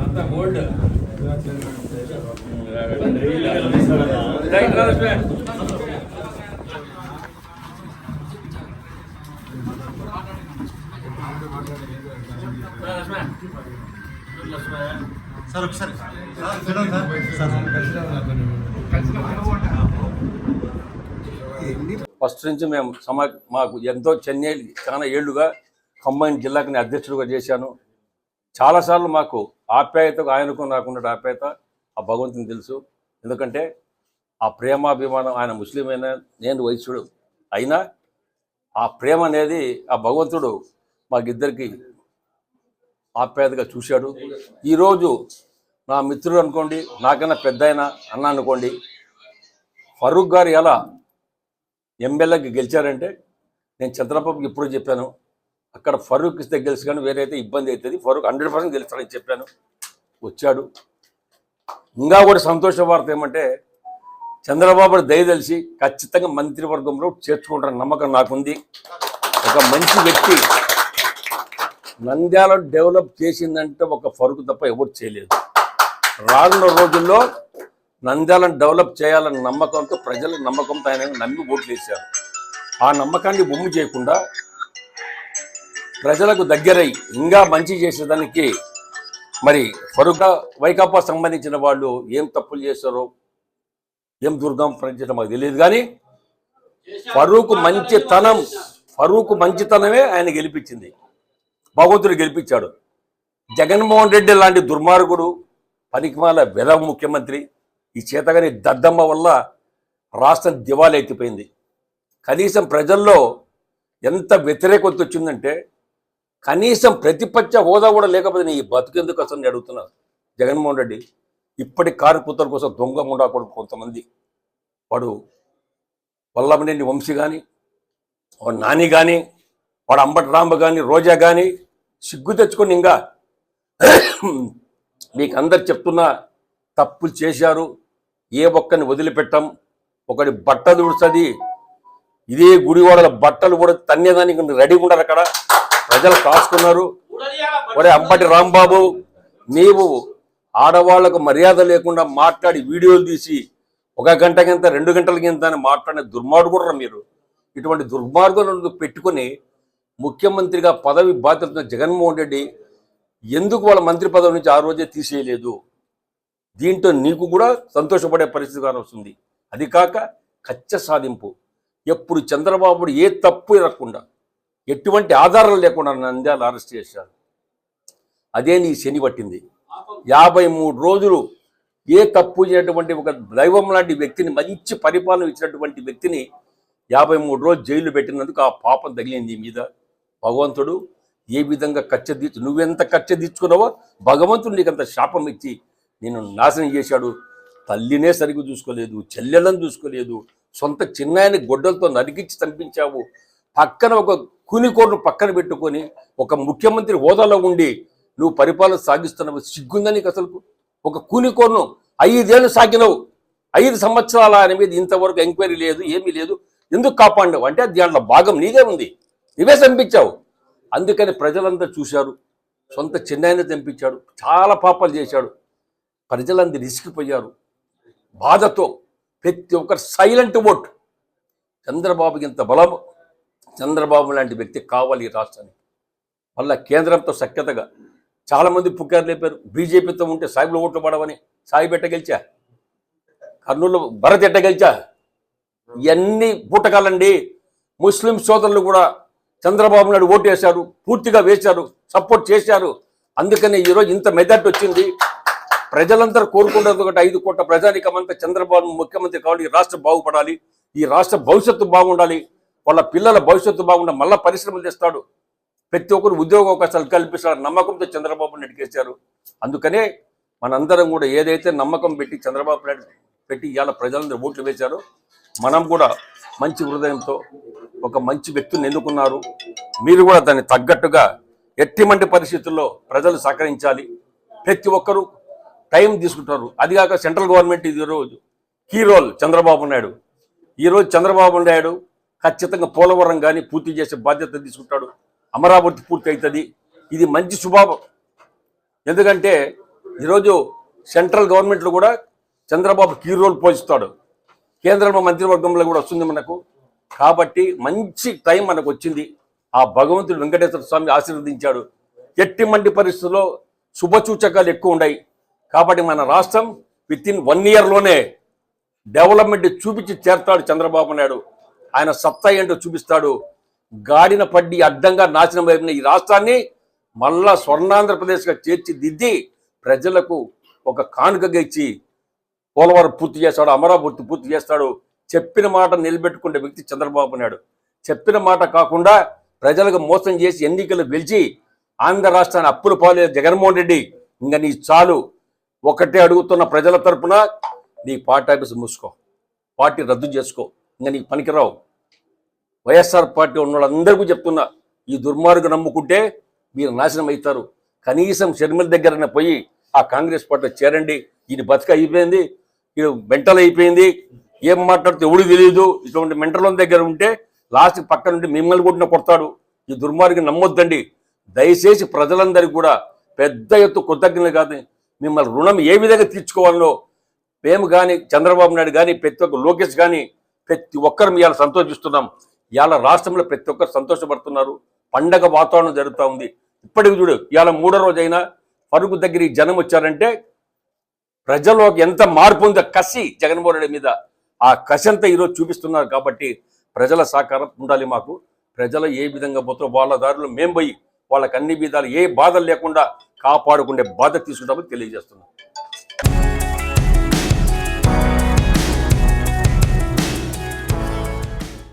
అంతా gold right Rajesh sir ఒకసారి. First నుంచి మేము సమా మాకు ఎంతో చెన్నై చాలా ఏళ్ళుగా ఖమ్మం జిల్లాకు నేను అధ్యక్షుడిగా చేశాను. చాలాసార్లు మాకు ఆప్యాయతకు ఆయనకు నాకున్న ఆప్యాయత ఆ భగవంతుని తెలుసు. ఎందుకంటే ఆ ప్రేమాభిమానం ఆయన ముస్లిం నేను వైశ్యుడు అయినా ఆ ప్రేమ అనేది ఆ భగవంతుడు మాకిద్దరికి ఆప్యాయతగా చూశాడు. ఈరోజు నా మిత్రుడు అనుకోండి నాకన్నా పెద్ద అన్న అనుకోండి ఫరూక్ గారు ఎలా ఎమ్మెల్యేకి గెలిచారంటే నేను చంద్రబాబుకి ఇప్పుడు చెప్పాను అక్కడ ఫరూక్ ఇస్తే గెలిచి కానీ వేరే అయితే ఇబ్బంది అవుతుంది. ఫరూక్ హండ్రెడ్ పర్సెంట్ గెలుస్తాడని చెప్పాను. వచ్చాడు. ఇంకా కూడా సంతోష వార్త ఏమంటే చంద్రబాబు దయదలిసి ఖచ్చితంగా మంత్రివర్గంలో చేర్చుకుంటారన్న నమ్మకం నాకుంది. ఒక మంచి వ్యక్తి నంద్యాల డెవలప్ చేసిందంటే ఒక ఫరుకు తప్ప ఎవరు చేయలేదు. రానున్న రోజుల్లో నంద్యాలను డెవలప్ చేయాలన్న నమ్మకంతో ప్రజల నమ్మకంతో ఆయన నమ్మి ఓట్లు వేశారు. ఆ నమ్మకాన్ని బొమ్ము చేయకుండా ప్రజలకు దగ్గరై ఇంకా మంచి చేసేదానికి మరి ఫరుగా వైకాపా సంబంధించిన వాళ్ళు ఏం తప్పులు చేశారో ఏం దుర్గం ప్రకటించడం మాకు తెలియదు కానీ ఫరూక్ మంచితనం ఫరూక్ మంచితనమే ఆయన గెలిపించింది. భగవంతుడు గెలిపించాడు. జగన్మోహన్ రెడ్డి లాంటి దుర్మార్గుడు పనికిమాల వెధ ముఖ్యమంత్రి ఈ చేతగాని దద్దమ్మ వల్ల రాష్ట్రం దివాలా ఎత్తిపోయింది కనీసం ప్రజల్లో ఎంత వ్యతిరేకత వచ్చిందంటే కనీసం ప్రతిపక్ష హోదా కూడా లేకపోతే నీ బతుకెందుకు అసలు నేను అడుగుతున్నారు? జగన్మోహన్ రెడ్డి ఇప్పటి కారు కూతురు కోసం దొంగ ఉండకూడదు కొంతమంది. వాడు వల్లభనేని వంశీ కానీ వాడు నాని కానీ వాడు అంబటి రాంబ కానీ రోజా కానీ సిగ్గు తెచ్చుకొని ఇంకా మీకు అందరు చెప్తున్నా తప్పులు చేశారు ఏ ఒక్కరిని వదిలిపెట్టం ఒకటి బట్టలు ఉడుస్తుంది ఇదే గుడివాడల బట్టలు కూడా తన్నేదానికి రెడీగా ఉండరు అక్కడ. ప్రజలు కాసుకున్నారు. ఒరే అంబటి రాంబాబు నీవు ఆడవాళ్ళకు మర్యాద లేకుండా మాట్లాడి వీడియోలు తీసి ఒక గంట కింద రెండు గంటల కింద అని మాట్లాడిన దుర్మార్గుడు మీరు. ఇటువంటి దుర్మార్గులను పెట్టుకుని ముఖ్యమంత్రిగా పదవి బాధ్యత జగన్మోహన్ రెడ్డి ఎందుకు వాళ్ళ మంత్రి పదవి నుంచి ఆ రోజే తీసేయలేదు? దీంట్లో నీకు కూడా సంతోషపడే పరిస్థితి కానొస్తుంది. అది కాక కచ్చ సాధింపు. ఎప్పుడు చంద్రబాబు ఏ తప్పు ఇరగకుండా ఎటువంటి ఆధారాలు లేకుండా నంద్యాల అరెస్ట్ చేశారు. అదే నీ శని పట్టింది. యాభై మూడు రోజులు ఏ తప్పు చేయనటువంటి ఒక దైవం లాంటి వ్యక్తిని మంచి పరిపాలన ఇచ్చినటువంటి వ్యక్తిని యాభై మూడు రోజులు జైలు పెట్టినందుకు ఆ పాపం తగిలింది మీద. భగవంతుడు ఏ విధంగా కచ్చ తీర్చు నువ్వెంత కచ్చ తీర్చుకున్నావో భగవంతుడు నీకు అంత శాపం ఇచ్చి నేను నాశనం చేశాడు. తల్లినే సరిగ్గా చూసుకోలేదు చెల్లెలను చూసుకోలేదు సొంత చిన్నాయని గొడ్డలతో నరికించి చంపించావు. పక్కన ఒక కూనికోరును పక్కన పెట్టుకొని ఒక ముఖ్యమంత్రి హోదాలో ఉండి నువ్వు పరిపాలన సాగిస్తున్నావు సిగ్గుందా నీకు అసలు ఒక కూనికోరును ఐదేళ్ళు సాగినవు. ఐదు సంవత్సరాల ఆయన మీద ఇంతవరకు ఎంక్వైరీ లేదు ఏమీ లేదు. ఎందుకు కాపాడినావు? అంటే దాంట్లో భాగం నీదే ఉంది. నువ్వే చంపించావు. అందుకని ప్రజలంతా చూశారు. సొంత చెన్నైని చంపించాడు. చాలా పాపాలు చేశాడు. ప్రజలందరూ ఇసికిపోయారు బాధతో ప్రతి ఒక్కరు సైలెంట్ ఓట్. చంద్రబాబుకి ఇంత బలం చంద్రబాబు లాంటి వ్యక్తి కావాలి ఈ రాష్ట్రానికి. మళ్ళా కేంద్రంతో సఖ్యతగా చాలామంది పుకారు లేపారు. బీజేపీతో ఉంటే సాయిబులు ఓట్లు పడవని సాయి పెట్ట గెలిచా? కర్నూలు భరత్ ఎట్ట గెలిచా? ఇవన్నీ పూటకాలండి ముస్లిం సోదరులు కూడా చంద్రబాబు నాయుడు ఓటు వేశారు పూర్తిగా వేశారు సపోర్ట్ చేశారు. అందుకనే ఈరోజు ఇంత మెజార్టీ వచ్చింది. ప్రజలందరూ కోరుకుంటారు ఒకటి ఐదు కోట్ల ప్రజానికమంతా చంద్రబాబు ముఖ్యమంత్రి కావాలి ఈ రాష్ట్రం బాగుపడాలి ఈ రాష్ట్ర భవిష్యత్తు బాగుండాలి. వాళ్ళ పిల్లల భవిష్యత్తు బాగుండే మళ్ళీ పరిశ్రమలు తెస్తాడు. ప్రతి ఒక్కరు ఉద్యోగ అవకాశాలు కల్పిస్తాడు నమ్మకంతో చంద్రబాబు నాయుడు అందుకనే మనందరం కూడా ఏదైతే నమ్మకం పెట్టి చంద్రబాబు నాయుడు పెట్టి ఇవాళ ప్రజలందరూ ఓట్లు వేశారో మనం కూడా మంచి హృదయంతో ఒక మంచి వ్యక్తిని ఎన్నుకున్నారు. మీరు కూడా దాన్ని తగ్గట్టుగా ఎట్టిమంటి పరిస్థితుల్లో ప్రజలు సహకరించాలి. ప్రతి ఒక్కరూ టైం తీసుకుంటారు. అది కాక సెంట్రల్ గవర్నమెంట్ ఇది రోజు కీ చంద్రబాబు నాయుడు. ఈరోజు చంద్రబాబు నాయుడు ఖచ్చితంగా పోలవరం కానీ పూర్తి చేసే బాధ్యత తీసుకుంటాడు. అమరావతి పూర్తి అవుతుంది ఇది మంచి శుభావం ఎందుకంటే ఈరోజు సెంట్రల్ గవర్నమెంట్లో కూడా చంద్రబాబు కీ రోల్ పోషిస్తాడు. కేంద్రంలో మంత్రివర్గంలో కూడా వస్తుంది మనకు. కాబట్టి మంచి టైం మనకు వచ్చింది. ఆ భగవంతుడు వెంకటేశ్వర స్వామి ఆశీర్వదించాడు. ఎట్టి మండి పరిస్థితుల్లో శుభసూచకాలు ఎక్కువ ఉన్నాయి కాబట్టి మన రాష్ట్రం విత్ ఇన్ వన్ ఇయర్లోనే డెవలప్మెంట్ చూపించి చేస్తాడు చంద్రబాబు నాయుడు. ఆయన సత్తా ఏంటో చూపిస్తాడు. గాడిన పడ్డి అడ్డంగా నాశనం వైపున ఈ రాష్ట్రాన్ని మళ్ళా స్వర్ణాంధ్రప్రదేశ్గా తీర్చిదిద్ది ప్రజలకు ఒక కానుకగా ఇచ్చి పోలవరం పూర్తి చేస్తాడు అమరావతి పూర్తి చేస్తాడు. చెప్పిన మాట నిలబెట్టుకునే వ్యక్తి చంద్రబాబు నాయుడు. చెప్పిన మాట కాకుండా ప్రజలకు మోసం చేసి ఎన్నికలు గెలిచి ఆంధ్ర రాష్ట్రాన్ని అప్పులు పాలే జగన్మోహన్ రెడ్డి ఇంకా నీ చాలు. ఒకటే అడుగుతున్న ప్రజల తరపున నీ పార్టీ ఆఫీస్ మూసుకో పార్టీ రద్దు చేసుకో. ఇంకా నీకు పనికిరావు. వైఎస్ఆర్ పార్టీ ఉన్న వాళ్ళందరికీ చెప్తున్నా ఈ దుర్మార్గు నమ్ముకుంటే మీరు నాశనం అవుతారు కనీసం షర్మిల దగ్గరనే పోయి ఆ కాంగ్రెస్ పార్టీలో చేరండి. ఈయన బతుక అయిపోయింది ఈయన మెంటల్ అయిపోయింది. ఏం మాట్లాడితే ఎవడు తెలియదు. ఇటువంటి మెంటల దగ్గర ఉంటే లాస్ట్ పక్క నుండి మిమ్మల్ని కూడా కొడతాడు. ఈ దుర్మార్గం నమ్మొద్దండి. దయచేసి ప్రజలందరికీ కూడా పెద్ద ఎత్తు కృతజ్ఞతలు కాదు. మిమ్మల్ని రుణం ఏ విధంగా తీర్చుకోవాలో మేము కానీ చంద్రబాబు నాయుడు కానీ ప్రతి ఒక్క లోకేష్ కానీ ప్రతి ఒక్కరు ఇవాళ సంతోషిస్తున్నాం. ఇవాళ రాష్ట్రంలో ప్రతి ఒక్కరు సంతోషపడుతున్నారు. పండగ వాతావరణం జరుగుతూ ఉంది. ఇప్పటికి చూడు ఇవాళ మూడో రోజైనా పరుగు దగ్గర ఈ జనం వచ్చారంటే ప్రజల్లో ఎంత మార్పు ఉందో కసి జగన్మోహన్ రెడ్డి మీద. ఆ కసి అంతా ఈరోజు చూపిస్తున్నారు కాబట్టి ప్రజల సహకారం ఉండాలి మాకు. ప్రజలు ఏ విధంగా పోతారో వాళ్ళ దారిలో మేము పోయి వాళ్ళకి అన్ని విధాలు ఏ బాధలు లేకుండా కాపాడుకునే బాధ తీసుకుంటామని తెలియజేస్తున్నాం.